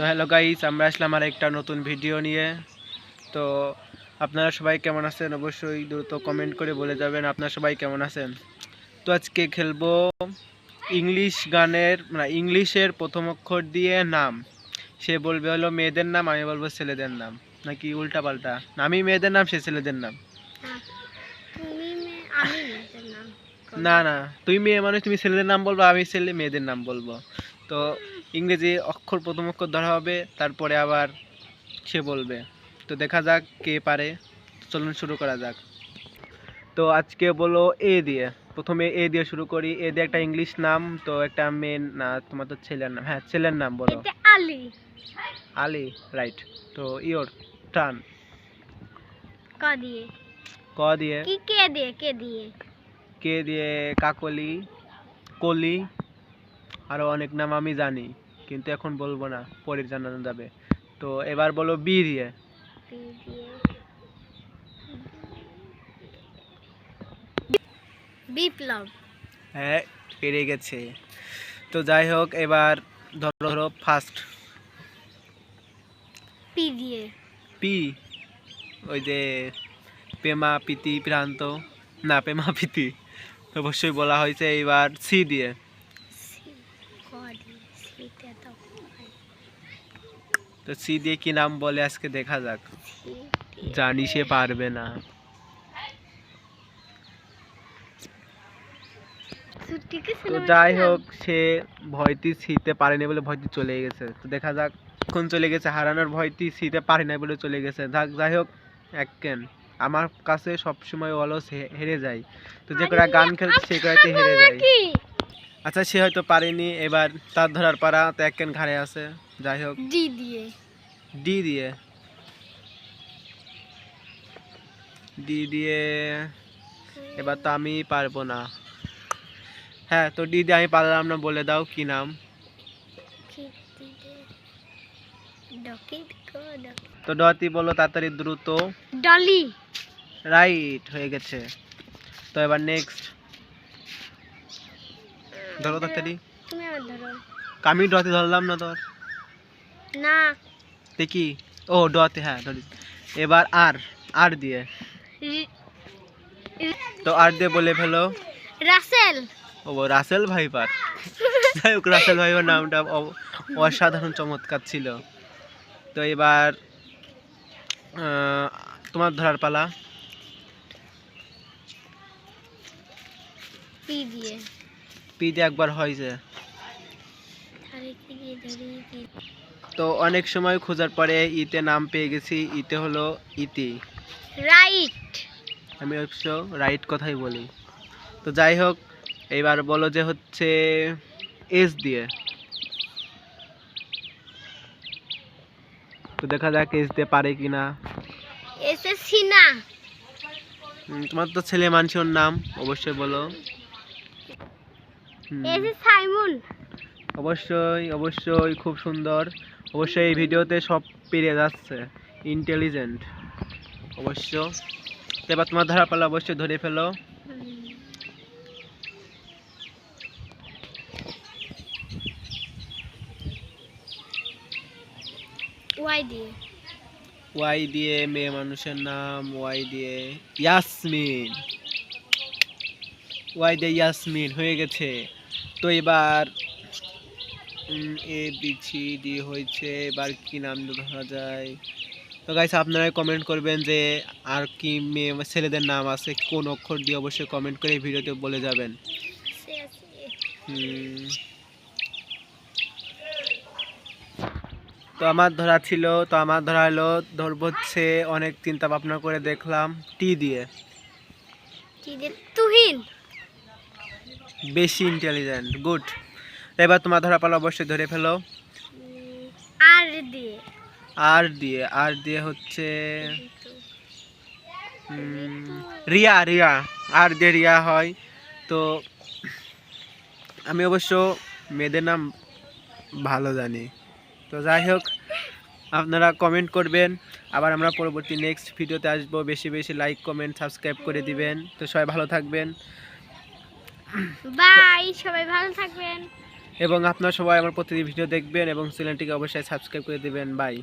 তো hello guys আমরা আসলাম আর একটা নতুন ভিডিও নিয়ে। তো আপনারা সবাই কেমন আছেন? অবশ্যই দ্রুত কমেন্ট করে বলে যাবেন আপনারা সবাই কেমন আছেন? তো আজকে খেলব ইংলিশ গানের মানে ইংলিশের প্রথম অক্ষর দিয়ে নাম। সে বলবে হলো মেয়েদের নাম আমি বলব ছেলেদের নাম। নাকি উল্টা পাল্টা আমি মেয়েদের নাম সে ছেলেদের নাম। তুমি না না তুই মেয়ে মানুষ তুমি ছেলেদের নাম বলব আমি ছেলে মেয়েদের নাম বলব। তো ইংরেজি অক্ষর প্রথম অক্ষর ধরা হবে তারপরে আবার সে বলবে। তো দেখা যাক কে পারে। চলুন শুরু করা যাক। তো আজকে বলো এ দিয়ে। প্রথমে এ দিয়ে শুরু করি। এ দিয়ে একটা ইংলিশ নাম তো একটা মেন না তোমার তো ছেলের নাম। হ্যাঁ ছেলের নাম বলো। Ali. Ali right to your turn. ক দিয়ে? ক দিয়ে। কি কে দিয়ে? কে দিয়ে? কে দিয়ে? কাকলি। কলি। আরও অনেক নাম আমি জানি কিন্তু এখন বলব না পরে জানানো যাবে। তো এবার বলো বি দিয়ে। বিপ্লব। হ্যাঁ পেরে গেছে। তো যাই হোক এবার ধরো ধরো ফার্স্ট পি দিয়ে। পি ওই যে পেমা পিতি প্রান্ত। না পেমা পিতি। অবশ্যই বলা হয়েছে এবার সি দিয়ে সি ক দিয়ে সিতে তো তো সি দিয়ে কি নাম বলে আজকে দেখা যাক। জানি সে পারবে না। তো যাই হোক সে ভয়টি ছিতে পারেনি বলে ভয়টি চলে গেছে। তো দেখা যাক কোন চলে গেছে। হারানোর ভয়টি ছিতে পারে না বলে চলে গেছে। যাক যাই হোক এক কেন। আমার কাছে সবসময় অলস হেরে যায়। তো যে কটা গান খেলছে সে কটাতে হেরে যায়। আচ্ছা সে হয়তো পারেনি। এবার তার ধরার পারা তো এক কেন ঘাড়ে আছে। যাই হোক। ডি দিয়ে। ডি দিয়ে। ডি দিয়ে এবার তো আমি পারব না। হ্যাঁ তো ডি দিয়ে আমি পারলাম না বলে দাও কি নাম? তো ডতি বলো তাড়াতাড়ি দ্রুত। ডলি। রাইট হয়ে গেছে। তো এবার নেক্সট। ধরো তাড়াতাড়ি তুমি আমার ধরো। আমি ডতে ধরলাম না তোর? না। দেখি ও ডতে হ্যাঁ ধরি এবার আর আর দিয়ে। তো আর দিয়ে বলে ফেলো। রাসেল। ও রাসেল ভাইপার। যাই হোক রাসেল ভাইপার নামটা অসাধারণ চমৎকার ছিল। তো এবার তোমার ধরার পালা। পি দিয়ে? পি একবার ধরি কি তো অনেক সময় খোঁজার পরে ইতে নাম পেয়ে গেছি ইতে হলো ইতি। রাইট আমি অবশ্য রাইট কথাই বলি। তো যাই হোক এবার বলো যে হচ্ছে এস দিয়ে। তো দেখা যাক এস দিয়ে পারে কিনা। এসে সিনা তোমার তো ছেলে মানুষের নাম অবশ্যই বলো। সাইমন অবশ্যই অবশ্যই খুব সুন্দর। অবশ্যই এই ভিডিওতে সব পেরে যাচ্ছে। ইন্টেলিজেন্ট অবশ্য। এবার তোমার ধরা পালা অবশ্যই ধরে ফেলো। ওয়াই দিয়ে। ওয়াই দিয়ে মেয়ে মানুষের নাম ওয়াই দিয়ে ইয়াসমিন। ওয়াই দিয়ে ইয়াসমিন হয়ে গেছে। তো এবার এ বি সি ডি হয়েছে এবার কি নাম ধরা যায়? তো গাইস আপনারা কমেন্ট করবেন যে আর কি মেয়ে ছেলেদের নাম আছে কোন অক্ষর দিয়ে অবশ্যই কমেন্ট করে ভিডিওতে বলে যাবেন। তো আমার ধরা ছিল তো আমার ধরা হলো ধরবো হচ্ছে অনেক চিন্তা ভাবনা করে দেখলাম টি দিয়ে। দিয়ে। তুহিন! বেশি ইন্টেলিজেন্ট গুড এবার তোমার ধরা পালো অবশ্যই ধরে ফেলো। আর দিয়ে। আর দিয়ে আর দিয়ে হচ্ছে রিয়া রিয়া আর দিয়ে রিয়া হয়। তো আমি অবশ্য মেয়েদের নাম ভালো জানি। তো যাই হোক আপনারা কমেন্ট করবেন। আবার আমরা পরবর্তী নেক্সট ভিডিওতে আসব। বেশি বেশি লাইক কমেন্ট সাবস্ক্রাইব করে দিবেন। তো সবাই ভালো থাকবেন। বাই সবাই ভালো থাকবেন। এবং আপনারা সবাই আমার প্রতিটি ভিডিও দেখবেন এবং চ্যানেলটিকে অবশ্যই সাবস্ক্রাইব করে দেবেন। বাই